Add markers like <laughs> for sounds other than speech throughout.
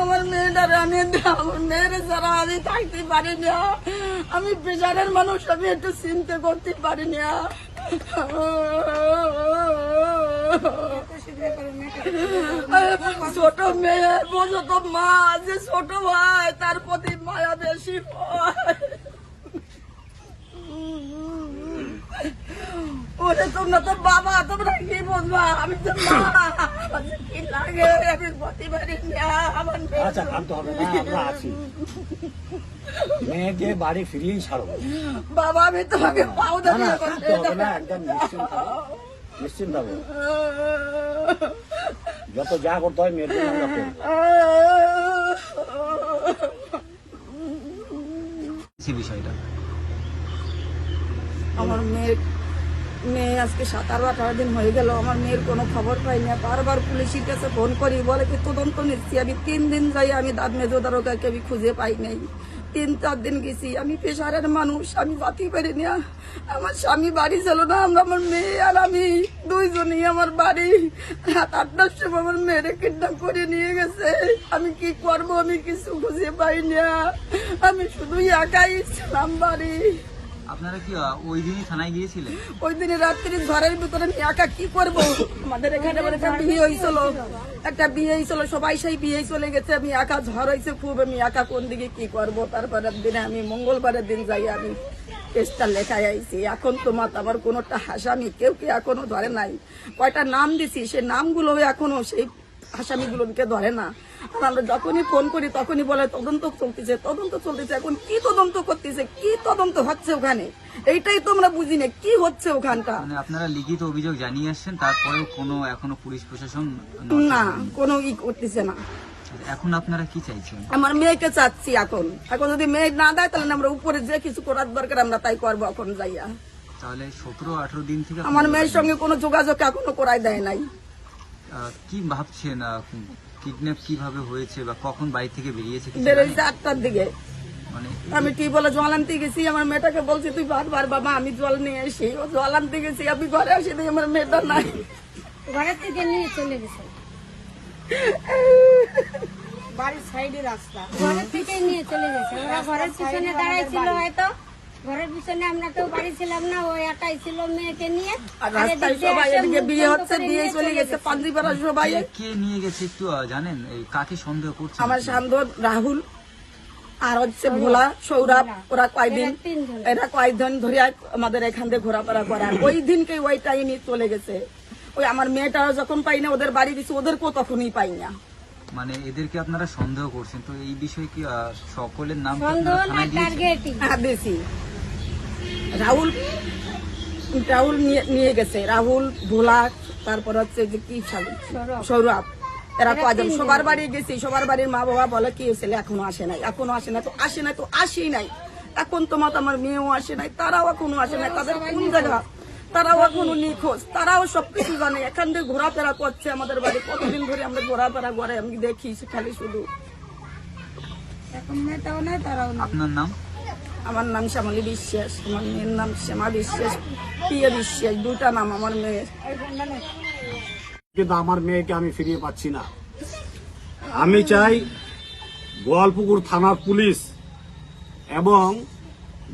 আমার মেয়েটার আমি আমার মেয়ের ছাড়া আমি থাকতে পারি না। আমি পেশারের মানুষ, আমি একটু চিন্তা করতে পারি না। ছোট মেয়ে, বোঝো তো মা, যে ছোট ভাই, তার প্রতি মায়া বেশি ওরে তোমরা তো বাবা, তোমরা কি বুঝবা আমি তো মা। আমি না আমার মেয়ে আচ্ছা কানতে হবে। না আমরা আছি। মেয়েকে বাড়ি ফিরিয়েই ছাড়ো। বাবা আমি তোমাকে পাও না না দাবি কানতে হবে না একদম নিশ্চিন্ত হবে। নিশ্চিন্ত যত যা করতে হয় মেয়ের জন্য আমরা করব। সে বিষয়টা? আমার মেয়ের মেয়ে আজকে সাতারো আঠারো দিন হয়ে গেল, আমার মেয়ের কোনো খবর পাই না। বারবার পুলিশের কাছে ফোন করি, বলে কি তদন্ত নিচ্ছি। আমি তিন দিন যাই, আমি দাঁত মেজো দারোগাকে আমি খুঁজে পাই নাই। তিন, চার দিন গেছি, আমি পেশারের মানুষ, আমি বাতি পারি না। আমার স্বামী বাড়ি ছিল না, আমরা, আমার মেয়ে আর আমি দুইজনই আমার বাড়ি। রাত আটটার সময় আমার মেয়েরে কিডন্যাপ করে নিয়ে গেছে। আমি কি করব, আমি কিছু খুঁজে পাই না। আমি শুধু একাই ছিলাম বাড়ি। আপনারা কি ওই দিনই থানায় গিয়েছিলেন? ওই দিনে রাত্রি ঘরের ভিতরে আমি একা কি করব? আমাদের এখানে একটা বিয়ে হয়েছিল। একটা বিয়ে হয়েছিল, সবাই সেই বিয়ে চলে গেছে। আমি একা ঝড় হয়েছে খুব, আমি একা কোন দিকে কি করব? তারপরের দিনে আমি মঙ্গলবারের দিন যাই, আমি কেসটা লেখায় আইছি। এখন তোমার আমার কোনোটা হাসামি, কেউ কি এখনও ধরে নাই? কয়টা নাম দিছি, সে নামগুলো এখনও সেই আসামিগুলোকে ধরে না। আর আমরা যখনই ফোন করি তখনই বলে তদন্ত চলতেছে তদন্ত চলতেছে এখন কি তদন্ত করতেছে কি তদন্ত হচ্ছে ওখানে? এইটাই তো আমরা বুঝি না কি হচ্ছে ওখানটা মানে আপনারা লিখিত অভিযোগ জানিয়ে আসছেন তারপরেও কোনো এখনও পুলিশ প্রশাসন না। কোনো ই করতেছে না। এখন আপনারা কি চাইছেন? আমার মেয়েকে চাচ্ছি এখন। এখন যদি মেয়ে না দেয় তাহলে আমরা উপরে যে কিছু করার দরকার আমরা তাই করব এখন যাইয়া। তাহলে সতেরো আঠারো দিন থেকে আমার মেয়ের সঙ্গে কোনো যোগাযোগ এখনও করাই দেয় নাই। কি ভাবছেন কিডন্যাপ কীভাবে হয়েছে বা কখন বাড়ি থেকে বেরিয়েছে কিছু বেরোইছে আটটার দিকে। মানে আমি টিউবওয়েলে জল আনতে গেছি? আমার মেয়েটাকে বলছি তুই বারবার বাবা আমি জল নিয়ে আসি। ও জল আনতে গেছি আমি ঘরে আসি দেখি আমার মেয়েটা নাই। ঘরের থেকে নিয়ে চলে গেছে। <laughs> বাড়ির সাইডে রাস্তা। ঘরের থেকে নিয়ে চলে গেছে। ওরা ঘরের পিছনে দাঁড়াইছিল হয়তো। ঘরের পিছনে আমরা কেউ বাড়ি ছিলাম না ওই একাই ছিল মেয়েকে নিয়ে। রাস্তায় সবাই এদিকে বিয়ে হচ্ছে বিয়ে চলে গেছে সবাই। কে- কে নিয়ে গেছে একটু জানেন এই কাকে সন্দেহ করছেন আমার? রাহুল আর হচ্ছে ভোলা সৌরভ ওরা কয়দিন এরা। ধরে। আমাদের এখান থেকে ঘোরাফেরা করে। আর ওই দিনকে ওই টাইমে চলে গেছে। ওই আমার মেয়েটাও যখন পাই না ওদের বাড়ি দিচ্ছে ওদেরকেও তখনই পাই না। মানে এদেরকে আপনারা সন্দেহ করছেন তো এই বিষয়ে কি সকলের নাম সন্দেহ না টার্গেটিং হ্যাঁ বেশি রাহুল রাহুল নিয়ে- গেছে। রাহুল ভোলা তারপর হচ্ছে যে কি সৌরভ। এরা কয়জন? সবার বাড়ি গেছি সবার বাড়ির মা বাবা বলে কি ছেলে এখনও আসে নাই এখনও আসে না তো আসে নাই তো আসেই নাই। এখন তো আমার মেয়েও আসে নাই তারাও এখনও আসে নাই। তাদের কোন জায়গা? তারাও এখনও নিখোঁজ। তারাও সবকিছু জানে। এখান থেকে ঘোরাফেরা করছে আমাদের বাড়ি। কতদিন ধরে আমরা ঘোরাফেরা করে আমি দেখি খালি শুধু। এখন মেয়েটাও নাই তারাও আপনার নাম? আমার নাম শ্যামলী বিশ্বাস আমার মেয়ের নাম শ্যামা বিশ্বাস, প্রিয় বিশ্বাস, দুটা নাম আমার মেয়ের। কিন্তু আমার মেয়েকে আমি ফিরিয়ে পাচ্ছি না। আমি চাই গোয়ালপুকুর থানার পুলিশ এবং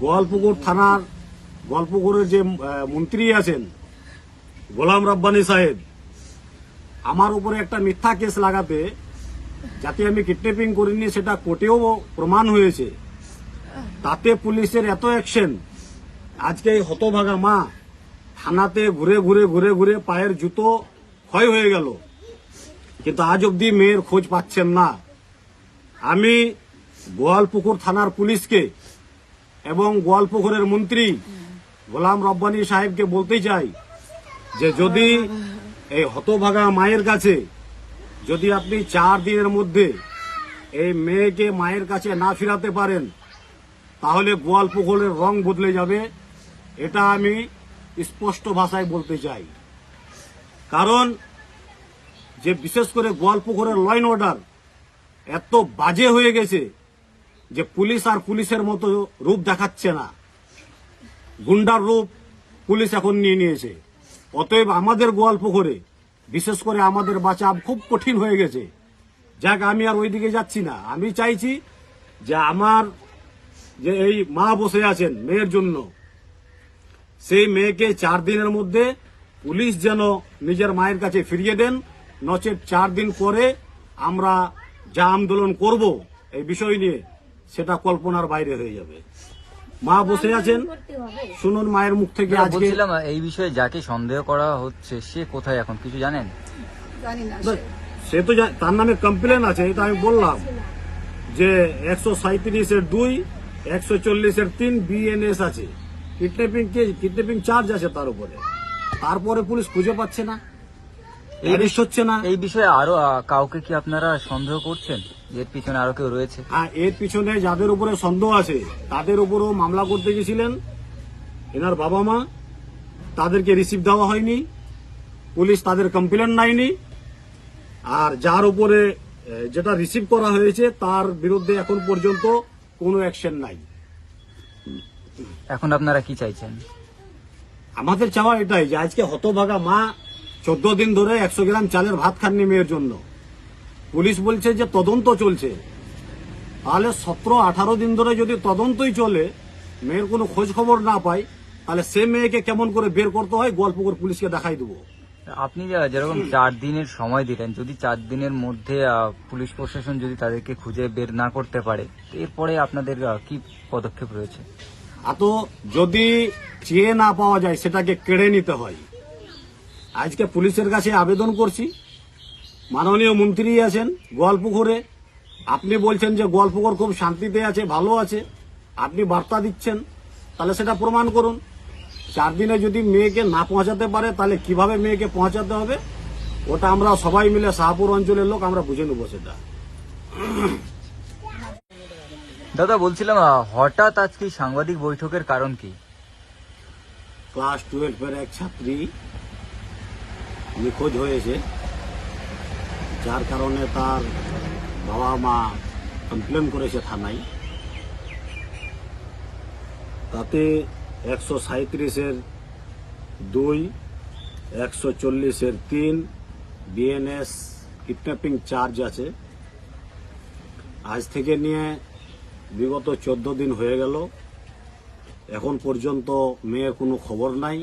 গোয়ালপুকুর থানার গোয়ালপুকুরের যে মন্ত্রী আছেন, গোলাম রব্বানি সাহেব, আমার উপরে একটা মিথ্যা কেস লাগাতে যাতে আমি কিডন্যাপিং করিনি, সেটা কোর্টেও প্রমাণ হয়েছে। তাতে পুলিশের এত অ্যাকশন আজকে এই হতভাগা মা থানাতে ঘুরে ঘুরে ঘুরে ঘুরে পায়ের জুতো ক্ষয় হয়ে গেল। কিন্তু আজ অব্দি মেয়ের খোঁজ পাচ্ছেন না। আমি গোয়ালপুকুর থানার পুলিশকে এবং গোয়ালপুকুরের মন্ত্রী গোলাম রব্বানী সাহেবকে বলতে চাই যে যদি এই হতভাগা মায়ের কাছে যদি আপনি চার দিনের মধ্যে এই মেয়েকে মায়ের কাছে না ফিরাতে পারেন তাহলে গোয়ালপুকুরের রং বদলে যাবে। এটা আমি স্পষ্ট ভাষায় বলতে চাই। কারণ যে বিশেষ করে গোয়ালপুকুরের লাইন অর্ডার এত বাজে হয়ে গেছে যে পুলিশ আর পুলিশের মতো রূপ দেখাচ্ছে না। গুন্ডার রূপ পুলিশ এখন নিয়ে নিয়েছে। অতএব আমাদের গোয়ালপুকুরে বিশেষ করে আমাদের বাঁচা খুব কঠিন হয়ে গেছে। যাক, আমি আর ওইদিকে যাচ্ছি না। আমি চাইছি যে আমার যে এই মা বসে আছেন মেয়ের জন্য সেই মেয়েকে চার দিনের মধ্যে পুলিশ যেন নিজের মায়ের কাছে ফিরিয়ে দেন। নচেত চার দিন পরে আমরা যা আন্দোলন করব এই বিষয় নিয়ে সেটা কল্পনার বাইরে হয়ে যাবে। মা বসে আছেন। শুনুন মায়ের মুখ থেকে আজকে এই বিষয়ে যাকে সন্দেহ করা হচ্ছে সে কোথায় এখন কিছু জানেন? জানি না না, সে তো তার নামে কমপ্লেন আছে এটা আমি বললাম। যে একশো সাঁত্রিশের দুই একশো চল্লিশের তিন বিএনএস আছে। কিডন্যাপিং কিডন্যাপিং চার্জ আছে তার উপরে। তারপরে পুলিশ খুঁজে পাচ্ছে না। অ্যারেস্ট হচ্ছে না। এই বিষয়ে আরও কাউকে কি আপনারা সন্দেহ করছেন? এর পিছনে আরও কেউ রয়েছে? হ্যাঁ এর পিছনে যাদের উপরে সন্দেহ আছে তাদের উপরও মামলা করতে গেছিলেন। এনার বাবা মা তাদেরকে রিসিভ দেওয়া হয়নি। পুলিশ তাদের কমপ্লেন নেয়নি। আর যার উপরে যেটা রিসিভ করা হয়েছে তার বিরুদ্ধে এখন পর্যন্ত কোনো অ্যাকশন নাই। এখন আপনারা কি চাইছেন? আমাদের চাওয়া এটাই যে আজকে হতভাগা মা চোদ্দ দিন ধরে একশো গ্রাম চালের ভাত খাননি মেয়ের জন্য। পুলিশ বলছে যে তদন্ত চলছে। তাহলে সতেরো আঠারো দিন ধরে যদি তদন্তই চলে মেয়ের কোনো খোঁজ খবর না পাই তাহলে সে মেয়েকে কেমন করে বের করতে হয় গল্প করে পুলিশকে দেখাই দেবো। আপনি যেরকম চার দিনের সময় দিলেন, যদি চার দিনের মধ্যে পুলিশ প্রশাসন যদি তাদেরকে খুঁজে বের না করতে পারে, এরপরে আপনাদের কি পদক্ষেপ রয়েছে? আর তো যদি চেয়ে না পাওয়া যায়, সেটাকে কেড়ে নিতে হয়। আজকে পুলিশের কাছে আবেদন করছি। মাননীয় মন্ত্রী আছেন গোয়ালপুকুরে। আপনি বলছেন যে গোয়ালপুকুর খুব শান্তিতে আছে, ভালো আছে। আপনি বার্তা দিচ্ছেন। তাহলে সেটা প্রমাণ করুন। চার দিনে যদি মেয়েকে না পৌঁছাতে পারে তাহলে কীভাবে মেয়েকে পৌঁছাতে হবে? ওটা আমরা সবাই মিলে শাহপুর অঞ্চলের লোক আমরা বুঝে নেব সেটা। দাদা বলছিলাম হঠাৎ আজকে সাংবাদিক বৈঠকের কারণ কি? ক্লাস টুয়েলভের এক ছাত্রী নিখোঁজ হয়েছে যার কারণে তার বাবা মা কমপ্লেন করেছে থানায়। তাতে একশো সাঁত্রিশের দুই, একশো চল্লিশের তিন, বিএনএস কিডন্যাপিং চার্জ আছে। আজ থেকে নিয়ে বিগত চোদ্দ দিন হয়ে গেল। এখন পর্যন্ত মেয়ের কোনো খবর নাই,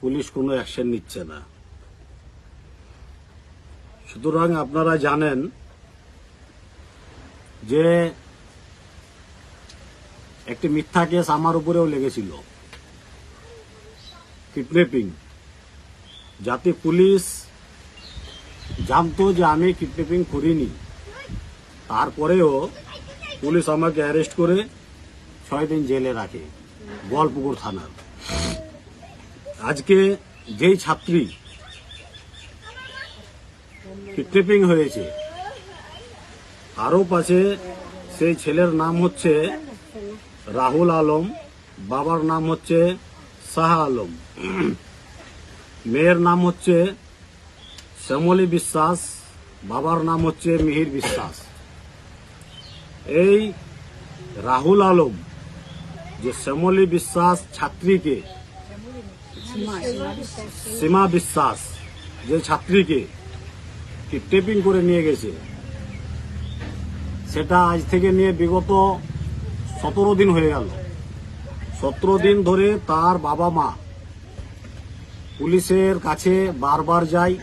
পুলিশ কোনো অ্যাকশন নিচ্ছে না। সুতরাং আপনারা জানেন যে একটি মিথ্যা কেস আমার উপরেও লেগেছিল। কিডন্যাপিং যাতে পুলিশ জানতো যে আমি কিডন্যাপিং করিনি। তারপরেও পুলিশ আমাকে অ্যারেস্ট করে ছয় দিন জেলে রাখে, গোয়ালপুকুর থানার। আজকে যেই ছাত্রী কিডন্যাপিং হয়েছে আরও পাশে সেই ছেলের নাম হচ্ছে রাহুল আলম, বাবার নাম হচ্ছে শাহ আলম। মেয়ের নাম হচ্ছে শ্যামলী বিশ্বাস, বাবার নাম হচ্ছে মিহির বিশ্বাস। এই রাহুল আলম যে শ্যামলী বিশ্বাস ছাত্রীকে, সীমা বিশ্বাস যে ছাত্রীকে কিডন্যাপিং করে নিয়ে গেছে, সেটা আজ থেকে নিয়ে বিগত সতেরো দিন হয়ে গেল। সতেরো দিন ধরে তার বাবা মা পুলিশের কাছে বারবার যায়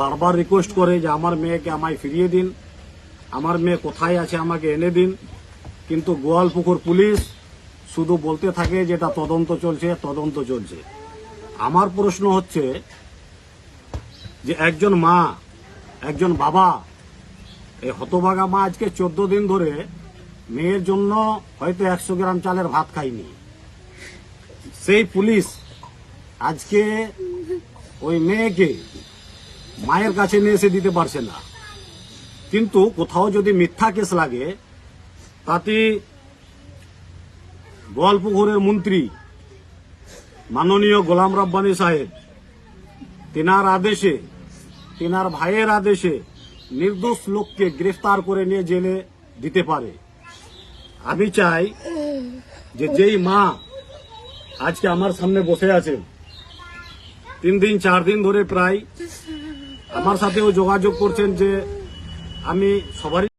বারবার রিকোয়েস্ট করে যে আমার মেয়েকে আমায় ফিরিয়ে দিন, আমার মেয়ে কোথায় আছে আমাকে এনে দিন। কিন্তু গোয়ালপুকুর পুলিশ শুধু বলতে থাকে যে এটা তদন্ত চলছে তদন্ত চলছে। আমার প্রশ্ন হচ্ছে যে একজন মা, একজন বাবা, এই হতভাগা মা আজকে চোদ্দ দিন ধরে মেয়ের জন্য হয়তো একশো গ্রাম চালের ভাত খায়নি সেই পুলিশ আজকে ওই মেয়েকে মায়ের কাছে নিয়ে এসে দিতে পারছে না। কিন্তু কোথাও যদি মিথ্যা কেস লাগে, তাতে গোয়ালপুকুরের মন্ত্রী মাননীয় গোলাম রব্বানী সাহেব, তেনার আদেশে, তেনার ভাইয়ের আদেশে নির্দোষ লোককে গ্রেফতার করে নিয়ে জেলে দিতে পারে। আমি চাই যে যেই মা আজকে আমার সামনে বসে আছেন তিন দিন, চার দিন ধরে প্রায় আমার সাথেও যোগাযোগ করছেন যে আমি সবারই